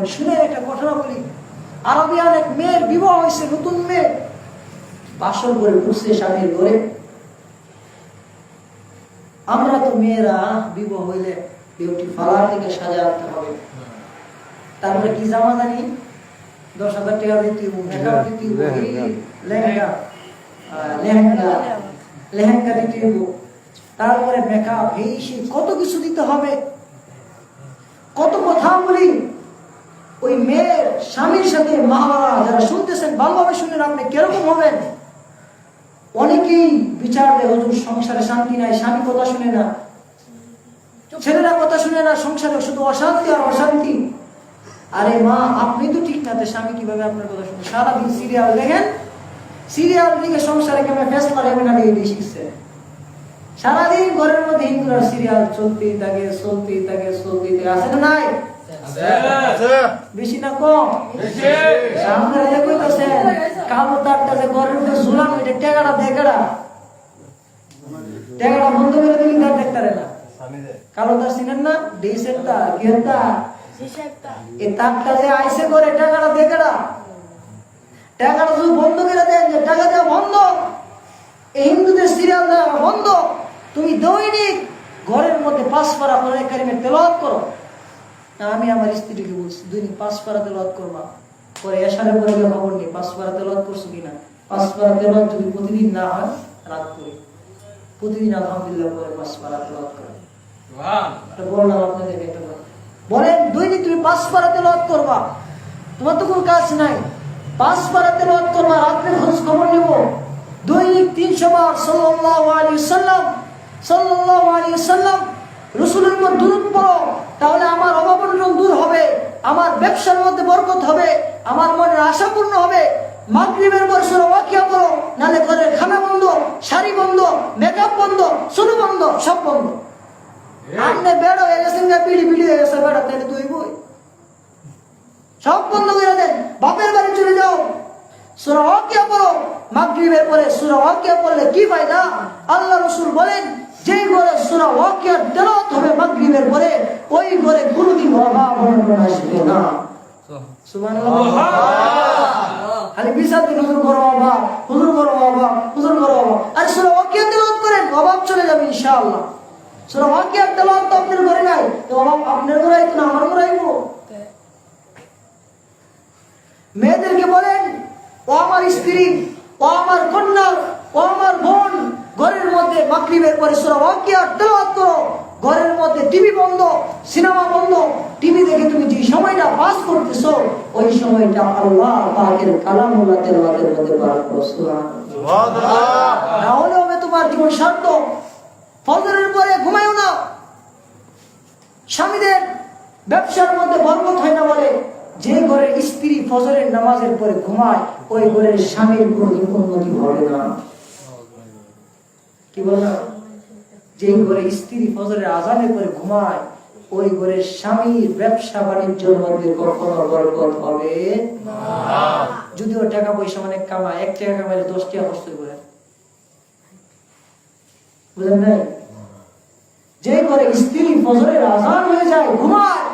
হবেন শুনে একটা ঘটনা বলি। আরবিয়ান এক মেয়ের বিবাহ হয়েছে নতুন মেয়ে। বাসর করে বসছে স্বামীর ঘরে। আমরা তো মেয়েরা বিবাহ হইলে বিউটি পার্লার থেকে সাজা আনতে হবে। তারপরে কি জামা জানি? দশ হাজার টাকা দিতে মেকআপ দিতে লেহেঙ্গা। এই লেহেঙ্গা লেহেঙ্গা লেহেঙ্গা দিতে তারপরে মেকআপ এই সেই কত কিছু দিতে হবে। কত কথা বলি ওই মেয়ের স্বামীর সাথে মহামারা যারা শুনতেছেন ভালোভাবে শুনেন আপনি কীরকম হবেন? অনেকেই বিচার দেয় হুজুর, সংসারে শান্তি নাই, স্বামী কথা শুনে না, ছেলেরা কথা শুনে না, সংসারে শুধু অশান্তি আর অশান্তি। আরে মা, আপনি তো ঠিক না স্বামী কীভাবে আপনার কথা শুনে। সারাদিন সিরিয়াল দেখেন সিরিয়াল দেখে সংসারে কেমন ফেসলা নেবে না দিয়ে শিখছে সারাদিন ঘরের মধ্যে হিন্দুরা সিরিয়াল চলতেই থাকে চলতেই থাকে চলতেই থাকে। না নাই? বেশি না কম। আপনারা যে কইতাছেন কালো তারটা যে ঘরের মধ্যে ঝুলানো এটা টেকাটা দেখাটা টেকাটা বন্ধ করে দিলে তার দেখতে না। কালো তার চিনেন না? ডিসের তার গের তার এই তারটা যে আইসে করে টাকাটা দেখাটা টাকাটা শুধু বন্ধ করে দেন যে টাকা দেওয়া বন্ধ। এই হিন্দুদের সিরিয়াল দেওয়া বন্ধ। তুমি দৈনিক ঘরের মধ্যে পাঁচ পারা কোরআন কারিমের তেলাওয়াত করো। আমি আমার স্ত্রীকে বলছি দৈনিক পাঁচ পারা তেলাওয়াত করবা। পরে এসারে পরে গিয়ে খবর নেই পাঁচ পারা তেলাওয়াত করছ কিনা? পাঁচ পারা তেলাওয়াত যদি প্রতিদিন না হয় রাত করে। প্রতিদিন আলহামদুলিল্লাহ পরে পাঁচ পারা তেলাওয়াত করে। বললাম আপনাদেরকে একটা। বলেন দৈনিক তুমি পাঁচ পারা তেলাওয়াত করবা। তোমার তো কোনো কাজ নাই। পাঁচ পারা তেলাওয়াত করবা রাত্রে খোঁজ খবর নেব। দৈনিক তিনশো বার সাল্লাল্লাহু আলাইহি সাল্লাম সাল্লাল্লাহু আলাইহি সাল্লাম রসুলের উপর দূরত পড়ো তাহলে আমার অভাবনটন দূর হবে আমার ব্যবসার মধ্যে বরকত হবে আমার মনের আশা পূর্ণ হবে। মাগরিবের পর সুরা ওয়াকিয়া পড়ো নালে ঘরের খানা বন্ধ শাড়ি বন্ধ মেকআপ বন্ধ শুরু বন্ধ সব বন্ধ। আপনি বেড়ো হয়ে গেছেন গা পিড়ি পিড়ি হয়ে গেছে বেড়া তাহলে তুই বই সব বন্ধ করে দেন বাপের বাড়ি চলে যাও। সুরা ওয়াকিয়া পড়ো মাগরিবের পরে সুরা ওয়াকিয়া পড়লে কি ফায়দা? আল্লাহ রসুল বলেন যেই ঘরে সুরা ওয়াকিয়ার তেলাওয়াত হবে মাগরিবের পরে ওই ঘরে কোনোদিন অভাব অনটন আসবে না। সুবহানাল্লাহ। খালি বিচার দিন হুজুর করো বাবা হুজুর করো বাবা হুজুর করো আর সুরা ওয়াকিয়া করেন অভাব চলে যাবে ইনশাআল্লাহ। সুরা ওয়াকিয়া তো আপনার ঘরে নাই তো অভাব আপনার ঘরে আইতো না আমার ঘরে আইবো। মেয়েদেরকে বলেন ও আমার স্ত্রী ও আমার কন্যা ও আমার বোন ঘরের মধ্যে মাকরিবের পরে সুরা ওয়াকিয়া তেলাওয়াত করো। ঘরের মধ্যে টিভি বন্ধ সিনেমা বন্ধ। টিভি দেখে তুমি যে সময়টা পাস করতেছো ওই সময়টা আল্লাহ পাকের কালামুল্লাহ তেলাওয়াতের মধ্যে পার করো সুবহানাল্লাহ। না হলে হবে তোমার জীবন শান্ত ফজরের পরে ঘুমায়ও না। স্বামীদের ব্যবসার মধ্যে বরকত হয় না বলে যে ঘরের স্ত্রী ফজরের নামাজের পরে ঘুমায় ওই ঘরের স্বামীর কোনোদিন উন্নতি হবে না। কি বল? যে ঘরে স্ত্রী ফজরের আজানের পরে ঘুমায়, ওই ঘরের স্বামীর ব্যবসা বাণিজ্যের মধ্যে কখনো বরকত হবে যদিও টাকা পয়সা অনেক কামায়, এক টাকা কামাইলে দশ টাকা কষ্ট করে বুঝলেন নাই? যে ঘরে স্ত্রী ফজরের আজান হয়ে যায়, ঘুমায়,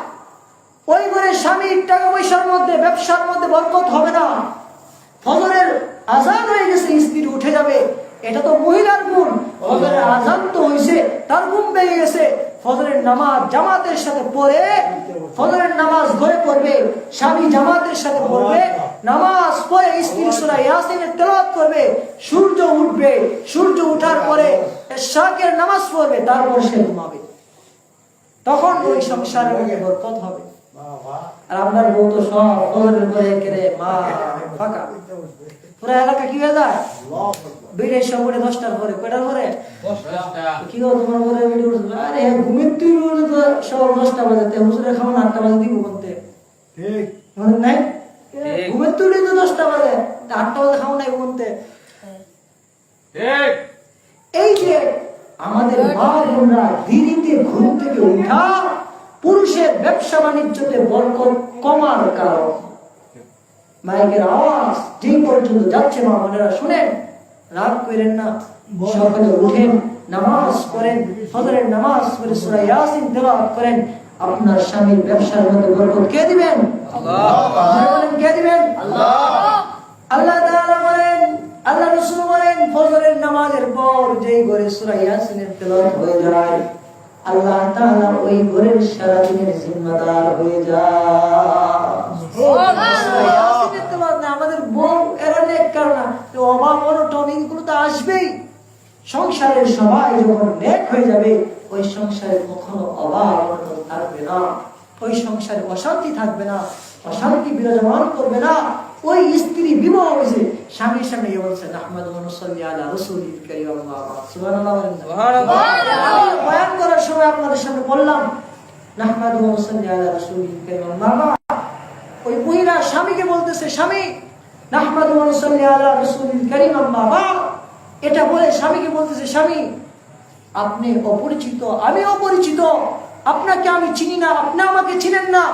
ওই ঘরে স্বামীর টাকা পয়সার মধ্যে, ব্যবসার মধ্যে বরকত হবে না। ফজরের আজান হয়ে গেছে, স্ত্রী উঠে যাবে। এটা তো মহিলার গুণ। ফজরের আজান তো তার ঘুম ভেঙে গেছে। ফজরের নামাজ জামাতের সাথে পড়ে, ফজরের নামাজ ঘরে পড়বে, স্বামী জামাতের সাথে পড়বে, নামাজ পড়ে স্ত্রী ইয়াসিনের করবে, সূর্য উঠবে, সূর্য উঠার পরে শাকের নামাজ পড়বে, তারপর সে ঘুমাবে। তখন ওই সংসারের মধ্যে বরকত হবে। আর আপনার বউ তো সব ফজরের পরে কেড়ে মা, ফাঁকা। পুরো এলাকা কি হয়ে যায়? বেড়ে সব উঠে দশটার পরে কয়টার পরে কি গো তোমার ঘরে বেড়ে উঠবে আরে ঘুমের তুই উঠে তো সব দশটা বাজাতে হুজুরে খাওয়া আটটা বাজে দিব বলতে। মনে নাই? ঘুমের তুই তো দশটা বাজে আটটা বাজে খাওয়া নাই বলতে। এই যে আমাদের মা বোনরা ধীরিতে ঘুম থেকে উঠা পুরুষের ব্যবসা বাণিজ্যতে বরকত কমার কারণ। মাইকের আওয়াজ যে পর্যন্ত যাচ্ছে মা বোনেরা শুনেন। রাগ করেন না সকালে উঠেন নামাজ পড়েন ফজরের নামাজ পড়ে সূরা ইয়াসিন তেলাওয়াত করেন। আপনার স্বামীর ব্যবসার মধ্যে বরকত কে দিবেন? জোরে বলেন কে দিবেন? আল্লাহ। তাআলা বলেন আল্লাহ রাসূল বলেন ফজরের নামাজের পর যেই ঘরে সূরা ইয়াসিনের তেলাওয়াত হয়ে যায় আল্লাহ তাআলা ওই ঘরের সারা দিনের জিম্মাদার হয়ে যায়। সূরা ইয়াসিনের তেলাওয়াত না, আমাদের বউ এরা নেক কারণা তো অভাব অনটন এগুলো তো আসবেই। সংসারের সবাই যখন নেক হয়ে যাবে ওই সংসারে কখনো অভাব অনটন থাকবে না। ওই সংসারে অশান্তি থাকবে না অশান্তি বিরাজমান করবে না। ওই স্ত্রী বিবাহ হয়েছে স্বামীর সামনে গিয়ে বলছে আহমদ বয়ান করার সময় আপনাদের সামনে বললাম ওই মহিলা স্বামীকে বলতেছে স্বামী এটা বলে স্বামীকে বলতেছে, স্বামী, আপনি অপরিচিত, আমি অপরিচিত। আপনাকে আমি চিনি না, আপনি আমাকে চিনেন না।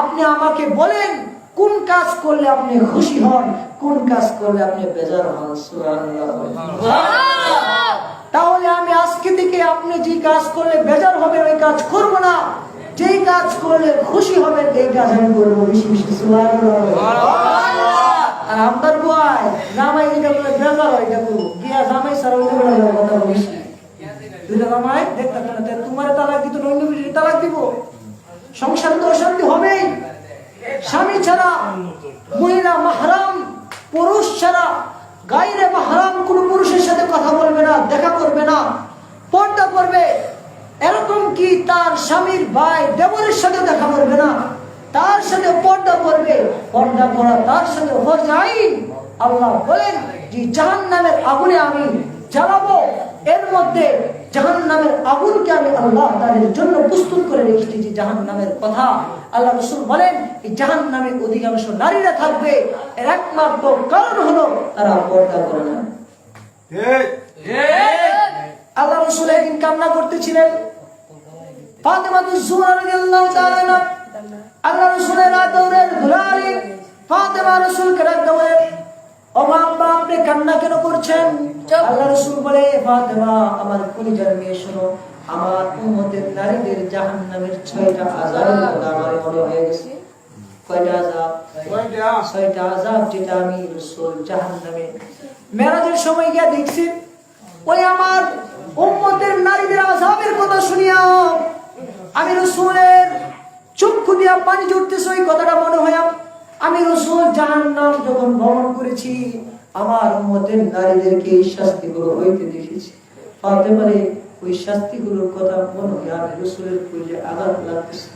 আপনি আমাকে বলেন কোন কাজ করলে আপনি খুশি হন, কোন কাজ করলে আপনি বেজার হন। তাহলে আমি আজকে থেকে আপনি যে কাজ করলে বেজার হবে ওই কাজ করব না। যেই কাজ করলে খুশি হবেন এই কাজ আমি করব বেশি বেশি। আর আমদার বয় জামাই যেটা বলে বেজার হয়, এটা করব। গিয়া জামাই সারা বলে কথা বলিস দুইটা জামাই, দেখতে না তাহলে তোমার তালাক দিত অন্য কিছু তালাক দিব। সংসার তো অশান্তি হবেই। স্বামী ছাড়া, মহিলা মাহারাম, পুরুষ ছাড়া, গাইরে মাহারাম, কোন পুরুষের সাথে কথা বলবে না, দেখা করবে না, পর্দা করবে। এরকম কি তার স্বামীর ভাই দেবরের সাথে দেখা করবে না? তার সাথে পর্দা করবে পর্দা করা তার সাথে হজ আইন আল্লাহ বলেন যে জাহান নামের আগুনে আমি জ্বালাবো এর মধ্যে জাহান নামের আগুনকে আমি আল্লাহ তাদের জন্য প্রস্তুত করে রেখেছি যে জাহান নামের কথা আল্লাহ রসুল বলেন এই জাহান নামের অধিকাংশ নারীরা থাকবে এর একমাত্র কারণ হলো তারা পর্দা করে না। আল্লাহ রসুল একদিন কান্না করতেছিলেন। ফাতেমা তুজুরা রাদিয়াল্লাহু তাআলা আল্লাহ রসুলের আদরের দুলারি ফাতেমা রসুলকে ডাকতে বলেন ও মা আপনি কান্না কেন করছেন? আল্লাহ রসুল বলে ফাতেমা আমার কলিজার মেয়ে শোনো আমার উম্মতের নারীদের জাহান্নামের ছয়টা আযাবের কথা আমার মনে হয়ে গেছে। কয়টা আযাব? ছয়টা আযাব যেটা আমি রসুল জাহান্নামে মেরাজের সময় গিয়া দেখছি। ওই আমার উম্মতের নারীদের আযাবের কথা শুনিয়া আমি রসুলের চক্ষু দিয়া পানি জুড়তেছে ওই কথাটা মনে হয় আমি রসুল জাহান্নাম যখন ভ্রমণ করেছি, আমার উম্মতের নারীদেরকে এই শাস্তিগুলো হইতে দেখেছি। ফাতেমারে ওই শাস্তিগুলোর কথা মনে হয় আমি রসুলের কইলে আঘাত লাগতেছে।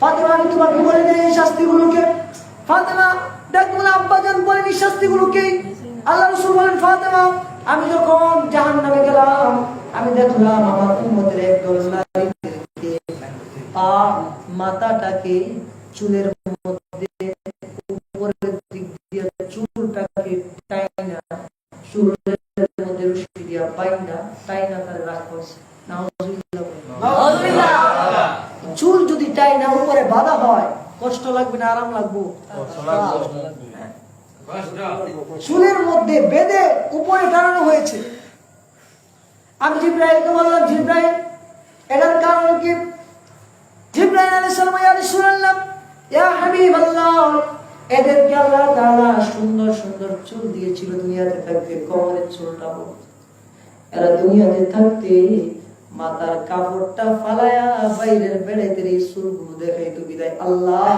ফাতেমা, আমি তোমাকে বলে দেই এই শাস্তিগুলোকে? ফাতেমা, দেখ বলে আব্বাজান বলেন এই শাস্তিগুলোকে। আল্লাহ রসুল বলেন, ফাতেমা, আমি যখন জাহান্নামে গেলাম, আমি দেখলাম আমার উম্মতের একদল নারীদেরকে পা মাথাটাকে চুলের মধ্যে উপরের দিক দিয়ে চুলটাকে টাইনা চুলের মধ্যে রশি দিয়া পাইনা টাইনা তার রাখা হয়েছে চুল যদি টাইনা উপরে বাঁধা হয় কষ্ট লাগবে না আরাম লাগবো। চুলের মধ্যে বেঁধে উপরে টানানো হয়েছে। আমি জিব্রাইলকে বললাম জিব্রাইল এটার কারণ কি? জিব্রাইল আলাইহিস সালাম ইয়া রাসূলুল্লাহ ইয়া হাবিবাল্লাহ এদেরকে আল্লাহ তাআলা সুন্দর সুন্দর চুল দিয়েছিল দুনিয়াতে থাকতে কোমরের চুলটা বড়। এরা দুনিয়াতে থাকতে মাথার কাপড়টা ফালায়া বাইরের বেড়াইতে এই চুলগুলো দেখাইতো বিদায় আল্লাহ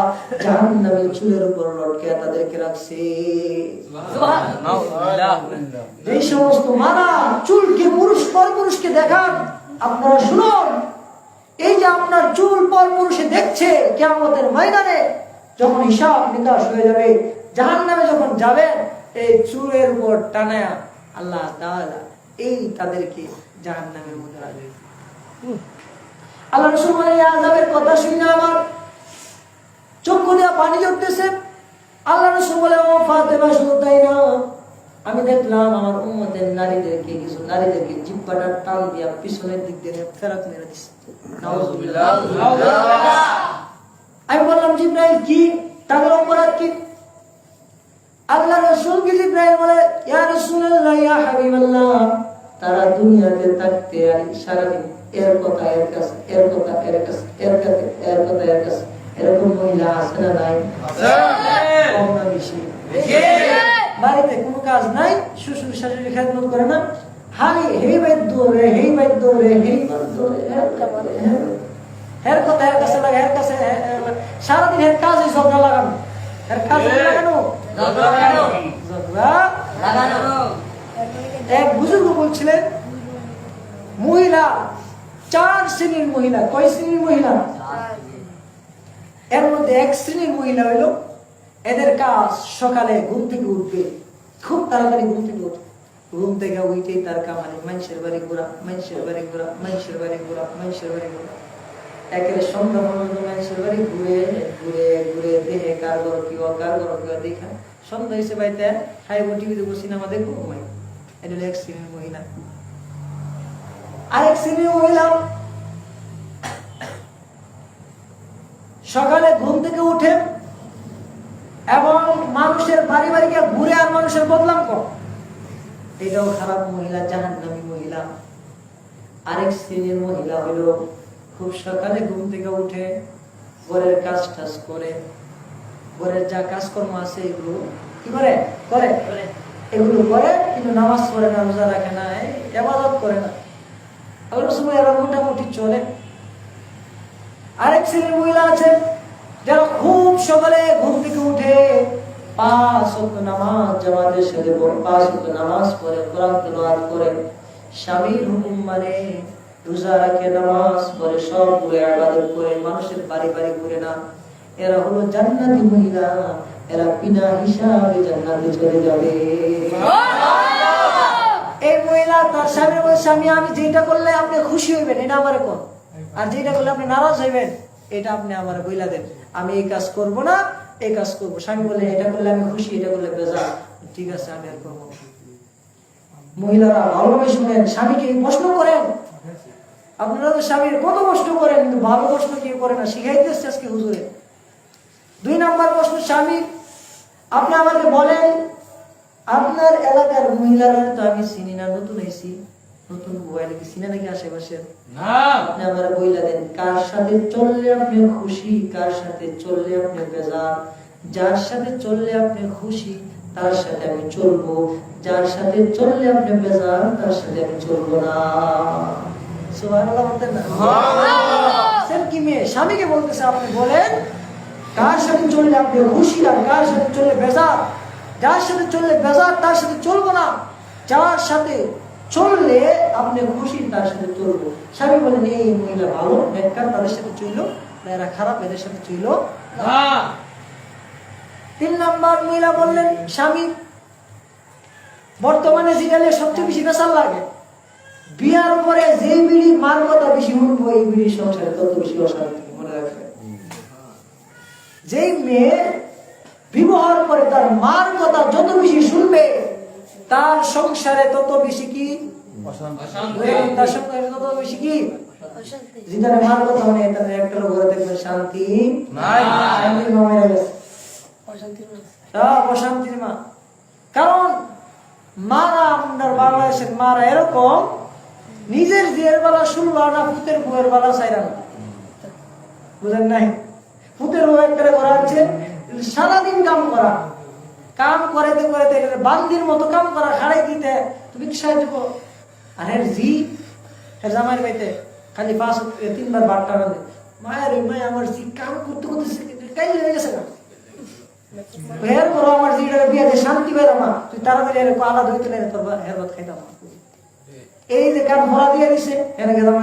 জাহান্নামের চুলের উপর লটকে তাদেরকে রাখছে। এই সমস্ত মারা চুলকে পুরুষ পর পুরুষকে দেখান আপনারা শুনুন। এই যে আপনার চুল পর পুরুষে দেখছে কেমতের ময়দানে, যখন হিসাব নিকাশ হয়ে যাবে জাহান নামে যখন যাবেন, এই চুলের উপর টানায়া আল্লাহ এই তাদেরকে জাহান নামের মধ্যে রাখবে আল্লাহ রসুল বলে কথা শুনে আমার। চক্ষু দিয়া পানি জড়তেছে আল্লাহ রসুল বলে ও শুধু তাই না। আমি দেখলাম আমার উম্মতের নারীদেরকে কিছু নারীদেরকে জিব্বাটা টান দিয়া পিছনের দিক দিয়ে ফেরত মেরে দিচ্ছে আমি বললাম জিব্রাইল কি? তাদের অপরাধ কি? আল্লাহ জিব্রাইল বলে ইয়া ইয়া হাবিবাল্লাহ। তারা দুনিয়াতে থাকতে আর সারাদিন এর কথা এর কাছে এর কথা এর কাছে এর কাছে এর কথা এর কাছে। এরকম মহিলা আছে না নাই? কম না বেশি। বাড়িতে কোনো কাজ নাই শ্বশুর শাশুড়ি খেদমত করে না। হাই হেই বাদ্য রে হেই বাদ্য রে হেই বাদ্য রে হের কথা হের কাছে লাগে। হের কাছে সারাদিন হের কাজে ঝগড়া লাগানো। হের কাজে লাগানো। ঝগড়া এক বুজুর্গ বলছিলেন মহিলা চার শ্রেণির মহিলা। কয় শ্রেণির মহিলা? এর মধ্যে এক শ্রেণির মহিলা হইল এদের কাজ সকালে ঘুম থেকে উঠবে। খুব তাড়াতাড়ি ঘুম থেকে উঠবে ঘুম থেকে উঠেই তার কামানি মানুষের বাড়ি ঘোরা, মানুষের বাড়ি ঘোরা, মানুষের বাড়ি ঘোরা, মানুষের বাড়ি ঘোরা। একেবারে সন্ধ্যা পর্যন্ত মানুষের বাড়ি ঘুরে ঘুরে ঘুরে দেখে কার ঘর কি কার ঘর কি দেখা। সন্ধ্যা এসে বাড়িতে খাইব টিভিতে বসে সিনেমা দেখব ঘুমাই এটা এক শ্রেণির মহিলা। আরেক শ্রেণির মহিলা সকালে ঘুম থেকে উঠে এবং মানুষের বাড়ি বাড়ি গিয়ে ঘুরে আর মানুষের বদলাম কর। এটাও খারাপ মহিলা জাহান্নামী মহিলা। আরেক শ্রেণির মহিলা হলো খুব সকালে ঘুম থেকে উঠে ঘরের কাজ টাজ করে ঘরের যা কাজকর্ম আছে এগুলো কি করে? করে। এগুলো করে কিন্তু নামাজ পড়ে না রোজা রাখে না এবাদত করে না। ওগুলো সময় এরা মোটামুটি চলে। আরেক শ্রেণির মহিলা আছে যারা খুব সকালে ঘুম থেকে উঠে পাঁচ নামাজ জামাতের সাথে পাঁচ নামাজ পড়ে কোরআন তেলাওয়াত করে স্বামীর হুকুম মানে রোজা রাখে নামাজ পড়ে সব ইবাদত করে মানুষের বাড়ি বাড়ি ঘুরে না। এরা হলো জান্নাতি মহিলা এরা বিনা হিসাবে জান্নাতে চলে যাবে। এই মহিলা তার স্বামীর স্বামী আমি যেটা করলে আপনি খুশি হইবেন এটা আমার কোন? আর যেটা করলে আপনি নারাজ হইবেন এটা আপনি আমার বইলা দেন। আমি এই কাজ করব না, এই কাজ করব। স্বামী বলে, এটা করলে আমি খুশি, এটা করলে বেজা ঠিক আছে, আমি আর করব মহিলারা ভালোভাবে শুনেন, স্বামীকে প্রশ্ন করেন। আপনারা তো স্বামীর কত কষ্ট করেন, কিন্তু ভালো কেউ করে না। শিখাইতেছে আজকে হুজুরে। দুই নাম্বার প্রশ্ন, স্বামী, আপনি আমাকে বলেন, আপনার এলাকার মহিলারা তো আমি চিনি না, নতুন এসি নতুন মোবাইল কি চিনে নাকি আশেপাশে? আপনি আমার বইলা দেন কার সাথে চললে আপনি খুশি কার সাথে চললে আপনি বেজার? যার সাথে চললে আপনি খুশি তার সাথে আমি চলবো। যার সাথে চললে আপনি বেজার তার সাথে আমি চলবো না। সুবহানাল্লাহ বলতেন না? স্যার কি মেয়ে? স্বামীকে বলতেছে আপনি বলেন কার সাথে চললে আপনি খুশি আর কার সাথে চললে বেজার? যার সাথে চললে বেজার তার সাথে চলবো না। যার সাথে চললে আপনি খুশি তার সাথে চলবো। স্বামী বলেন এই মহিলা ভালো বেকার তাদের সাথে চলল। না এরা খারাপ এদের সাথে চলল। তিন নাম্বার মহিলা বললেন স্বামী বর্তমানে জিগালে সবচেয়ে বেশি বেসাল লাগে বিয়ার পরে যে বিড়ি মার কথা বেশি উঠবো এই বিড়ি সংসারে তত বেশি অশান্তি মনে রাখবে যেই মেয়ে বিবাহ পরে তার মার কথা যত বেশি শুনবে তার সংসারে তত বেশি কি? তত বেশি কি? যেখানে মার কথা মানে তাদের একটা লোক দেখবেন শান্তি। শান্তির মা মেরে গেছে। সব অশান্তির মা। কারণ মারা আপনার বাংলাদেশের মারা এরকম নিজের জিয়ের বেলা শুনলো না পুতের বউয়ের বেলা চাইরা না। বুঝেন নাই? পুতের বউ একটা করা হচ্ছে সারাদিন কাম করা। কাম করাইতে করাইতে একেবারে বান্দির মতো কাম করা খাড়াই দিতে তুমি কি সাহায্য করো আর এর জি এর জামাইয়ের বাইতে খালি পাঁচ তিনবার বার টাকা দেয় মায়ের মায় আমার জি কাম করতে করতে কাই লেগে গেছে না। এর পর আমার বিয়ে দিয়ে শান্তি পেলাম না। তুই তাড়াতাড়ি এর আলাদা হইতে নেই তোর হের ভাত খাইতাম। এই যে কাঠ ভরা দিয়ে দিছে এনে গেলাম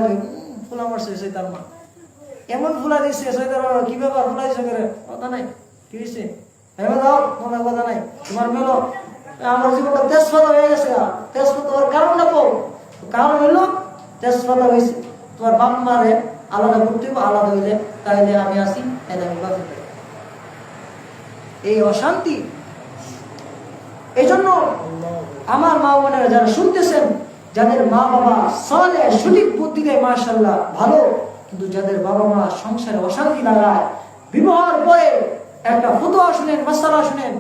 ফুলা মারছে সেই তার মা এমন ফুলা দিছে মা, কি ব্যাপার ফুলা দিছে করে কথা নাই কি দিছে? আমার এই অশান্তি। এই জন্য আমার মা বোনেরা যারা শুনতেছেন, যাদের মা বাবা সলে, সঠিক বুদ্ধি দেয় মার্শাল্লাহ ভালো, কিন্তু যাদের বাবা মা সংসারে অশান্তি লাগায় বিবাহের পরে একটা ফতুয়া শুনেন, মাসালা শুনেন।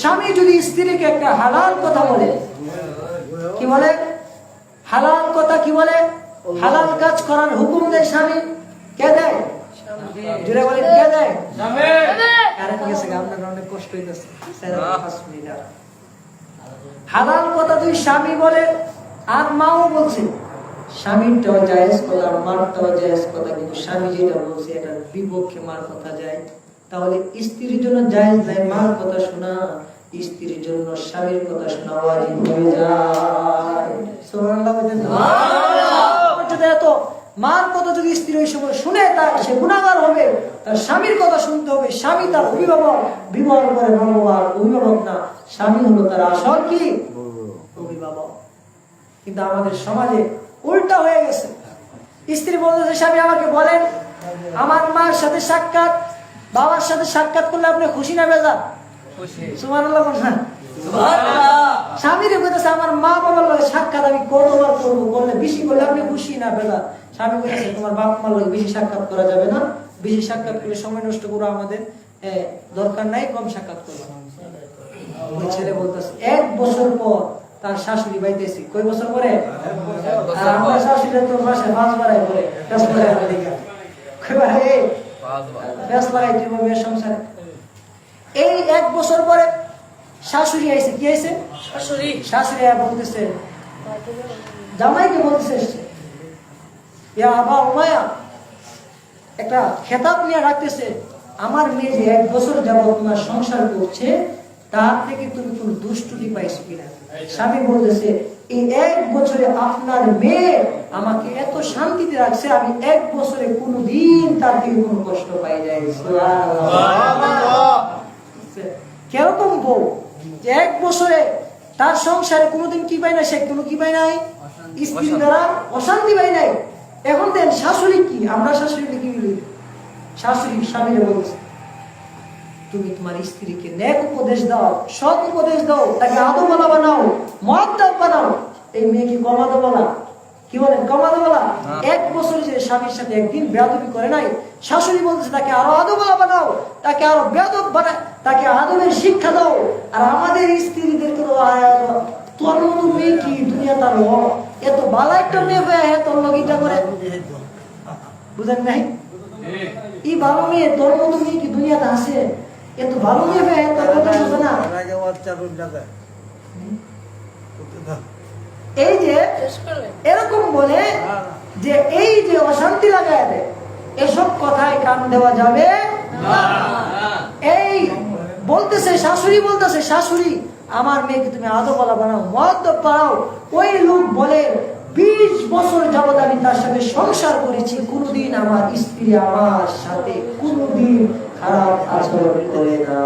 স্বামী যদি স্ত্রীকে একটা হালাল কথা বলে, কি বলে? হালাল কথা কি বলে? হালাল কাজ করার হুকুম দেয় স্বামী, কে দেয়? জায়েজ কথা, কিন্তু স্বামী যেটা বলছে, এটার বিপক্ষে মার কথা যায়। তাহলে স্ত্রীর জন্য জায়েজ যায় মার কথা শোনা, স্ত্রীর জন্য স্বামীর কথা শোনা হয়ে যায়। মার কথা যদি স্ত্রী সময় শুনে তার সে গুণাগার হবে, তার স্বামীর কথা শুনতে হবে, স্বামী তার অভিভাবক, বিবাহ করে ভগবান অভিভাবক না, স্বামী হলো তার আসল কি? অভিভাবক। কিন্তু আমাদের সমাজে উল্টা হয়ে গেছে। স্ত্রী বলতেছে, স্বামী আমাকে বলেন, আমার মার সাথে সাক্ষাৎ বাবার সাথে সাক্ষাৎ করলে আপনি খুশি না বেজা না? স্বামীরে কইতেছে আমার মা বাবার লগে সাক্ষাৎ আমি কতবার করব? বললে বেশি করলে আপনি খুশি না বেলা স্বামী কইতেছে তোমার বাপ মার লগে বেশি সাক্ষাৎ করা যাবে না। বেশি সাক্ষাৎ করলে সময় নষ্ট করো আমাদের। দরকার নাই কম সাক্ষাৎ করব। ওই ছেলে বলতেছে এক বছর পর তার শাশুড়ি বাইতেছি। কয় বছর পরে? আর আমার শাশুড়ি তো মাসে দশ এই মেয়ের সংসারে। এক বছর পরে শাশুড়ি আইছে কি আইছে? শাশুড়ি। শাশুড়ি বলতেছে জামাইকে বলতেছে ইয়া উমায়া একটা খেতাব নিয়ে রাখতেছে। আমার মেয়ে যে এক বছর যাবৎ তোমার সংসার করছে তার থেকে তুমি কোন দুষ্টুটি পাইছো কিনা? স্বামী বলতেছে, এই এক বছরে আপনার মেয়ে আমাকে এত শান্তিতে রাখছে, আমি এক বছরে কোনোদিন তার থেকে কোনো কষ্ট পাই যাই কীরকম বউ এক বছরে তার সংসারে কোনোদিন কি পায় না সে কোনো কি পাই নাই? স্ত্রী দ্বারা অশান্তি পাই নাই। এখন দেন, শাশুড়ি কি? আমরা শাশুড়িকে কি শাশুড়ি, স্বামীরে বলছে তুমি তোমার স্ত্রীকে নেক উপদেশ দাও সৎ উপদেশ দাও তাকে আদো বলা বানাও মদ বানাও। এই মেয়ে কি কমাদো বলা কি বলেন? কমাদো বলা এক বছর যে স্বামীর সাথে একদিন বেয়াদবি করে নাই শাশুড়ি বলতেছে তাকে আরও আদো বলা বানাও তাকে আরও বেয়াদব বানায় তাকে আদবের শিক্ষা দাও। আর আমাদের স্ত্রীদেরকে তো আহ, তোর মেয়ে কি দুনিয়া তার এত বালা একটা মেয়ে হয়ে হ্যাঁ তোর লগিটা করে? বুঝেন নাই? এই ভালো মেয়ে তোর মেয়ে কি দুনিয়াতে আছে? এত ভালো হয়ে কথা না এই যে এরকম বলে যে এই যে অশান্তি লাগায় দেয় এসব কথায় কান দেওয়া যাবে এই বলতেছে শাশুড়ি বলতেছে শাশুড়ি আমার মেয়েকে তুমি আদো বলা বানাও মদ পাও। ওই লোক বলে বিশ বছর যাবত আমি তার সাথে সংসার করেছি কোনোদিন আমার স্ত্রী আমার সাথে কোনোদিন খারাপ আচরণ করে না।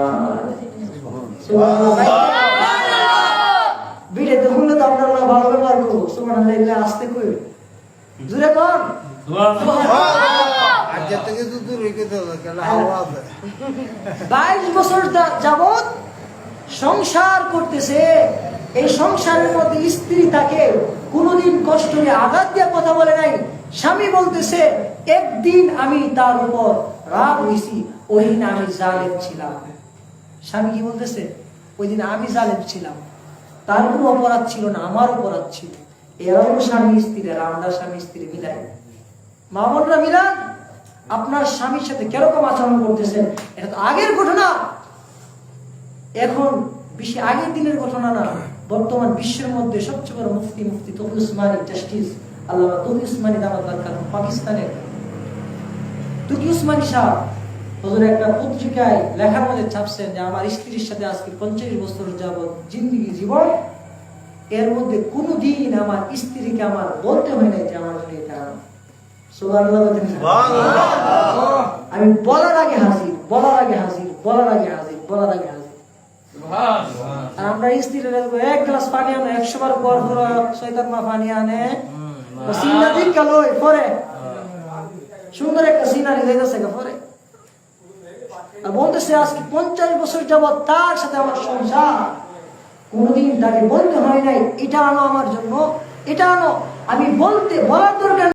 শুনলে তো আমরা ভালো ব্যবহার করব। সুমান আল্লাহ আসতে কই জুড়ে কর। বাইশ বছর যা- যাবত সংসার করতেছে এই সংসারের মধ্যে স্ত্রী তাকে কোনোদিন কষ্ট নিয়ে আঘাত দিয়ে কথা বলে নাই। স্বামী বলতেছে, একদিন আমি তার উপর রাগ হয়েছি ওই দিন আমি জালেম ছিলাম। স্বামী কি বলতেছে ওই দিন আমি জালেম ছিলাম। তার কোনো অপরাধ ছিল না, আমার অপরাধ ছিল। এরকম স্বামী স্ত্রী আমরা স্বামী স্ত্রী মিলাই। মামনরা মিলান আপনার স্বামীর সাথে কীরকম আচরণ করতেছেন, এটা তো আগের ঘটনা। এখন বেশি আগের দিনের ঘটনা না, বর্তমান বিশ্বের মধ্যে সবচেয়ে বড় মুফতি মুফতি তবু উসমানী, জাস্টিস। আল্লাহ তবু উসমানী দামাত বারকাত পাকিস্তানের। তুকি উসমানী শাহ হুজুর একটা পত্রিকায় লেখার মধ্যে ছাপছেন যে আমার স্ত্রীর সাথে আজকে পঞ্চাশ বছর যাবৎ জিন্দিগি জীবন। এর মধ্যে কোনো দিন আমার স্ত্রীকে আমার বলতে হয় নাই যে আমার জন্য এটা? আমি বলার আগে হাজির বলার আগে হাজির বলার আগে হাজির বলার আগে হাজির। আমরা স্ত্রীরা এক গ্লাস পানি আনে একশো বার পর পর শয়তান মা পানি আনে। তো দিন গেল পরে সুন্দর একটা সিনারি দেখেছে পরে আর বলতেছে আজকে পঞ্চাশ বছর যাবৎ তার সাথে আমার সংসার কোনোদিন তাকে বলতে হয় নাই এটা আনো আমার জন্য এটা আনো আমি বলতে বলার দরকার